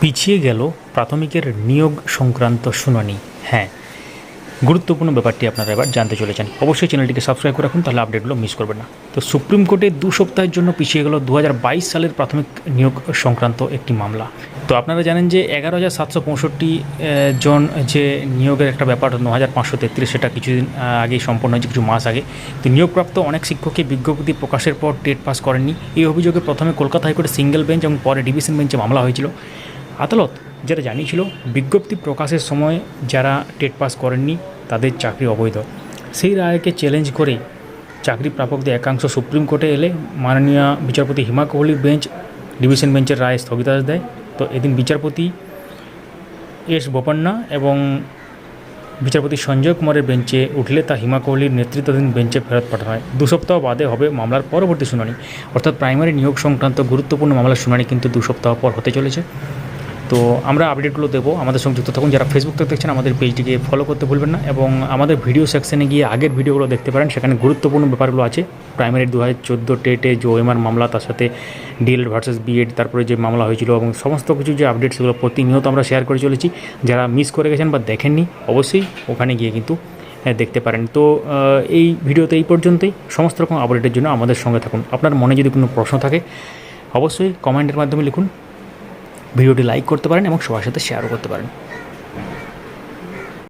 পিছিয়ে গেল প্রাথমিকের নিয়োগ সংক্রান্ত শুনানি। হ্যাঁ গুরুত্বপূর্ণ ব্যাপারটি আপনারা এবার জানতে চলেছেন। অবশ্যই চ্যানেলটিকে সাবস্ক্রাইব করে রাখুন, তাহলে আপডেটগুলো মিস করবেন না। তো সুপ্রিম কোর্টে দু সপ্তাহের জন্য পিছিয়ে গেল দু হাজার বাইশ সালের প্রাথমিক নিয়োগ সংক্রান্ত একটি মামলা। তো আপনারা জানেন যে এগারো হাজার সাতশো পঁয়ষট্টি জন যে নিয়োগের একটা ব্যাপার ন হাজার পাঁচশো তেত্রিশ, সেটা কিছুদিন আগেই সম্পন্ন হয়েছে, কিছু মাস আগে। তো নিয়োগপ্রাপ্ত অনেক শিক্ষককে বিজ্ঞপ্তি প্রকাশের পর টেট পাস করেননি। এই অভিযোগে প্রথমে কলকাতা হাইকোর্টে সিঙ্গেল বেঞ্চ এবং পরে ডিভিশন বেঞ্চে মামলা হয়েছিল। আদালত যেটা জানিয়েছিল, বিজ্ঞপ্তি প্রকাশের সময় যারা টেট পাস করেননি তাদের চাকরি অবৈধ। সেই রায়কে চ্যালেঞ্জ করে চাকরি প্রাপকদের একাংশ সুপ্রিম কোর্টে এলে মাননীয় বিচারপতি হিমা কোহলির বেঞ্চ ডিভিশন বেঞ্চের রায় স্থগিতাদেশ দেয়। তো এদিন বিচারপতি এস বোপান্না এবং বিচারপতি সঞ্জয় কুমারের বেঞ্চে উঠলে তা হিমা কোহলির নেতৃত্বাধীন বেঞ্চে ফেরত পাঠানো হয় দু সপ্তাহ বাদে হবে মামলার পরবর্তী শুনানি। অর্থাৎ প্রাইমারি নিয়োগ সংক্রান্ত গুরুত্বপূর্ণ মামলার শুনানি কিন্তু দু সপ্তাহ পর হতে চলেছে। তো আমরা আপডেটগুলো দেবো। আমাদের সঙ্গে যুক্ত থাকুন। যারা ফেসবুক থেকে দেখছেন, আমাদের পেজটিকে ফলো করতে ভুলবেন না এবং আমাদের ভিডিও সেকশনে গিয়ে আগের ভিডিওগুলো দেখতে পারেন। সেখানে গুরুত্বপূর্ণ ব্যাপারগুলো আছে। প্রাইমারি দু হাজার চোদ্দ টেটে যে ওএমআর মামলা, তার সাথে ডিএল ভার্সেস বিএড তারপরে যে মামলা হয়েছিল এবং সমস্ত কিছু যে আপডেট সেগুলো প্রতিনিয়ত আমরা শেয়ার করে চলেছি। যারা মিস করে গেছেন বা দেখেননি, অবশ্যই ওখানে গিয়ে কিন্তু দেখতে পারেন। তো এই ভিডিওতে এই পর্যন্তই। সমস্ত রকম আপডেটের জন্য আমাদের সঙ্গে থাকুন। আপনার মনে যদি কোনো প্রশ্ন থাকে, অবশ্যই কমেন্টের মাধ্যমে লিখুন। ভিডিওটি লাইক করতে পারেন এবং সবার সাথে শেয়ারও করতে পারেন।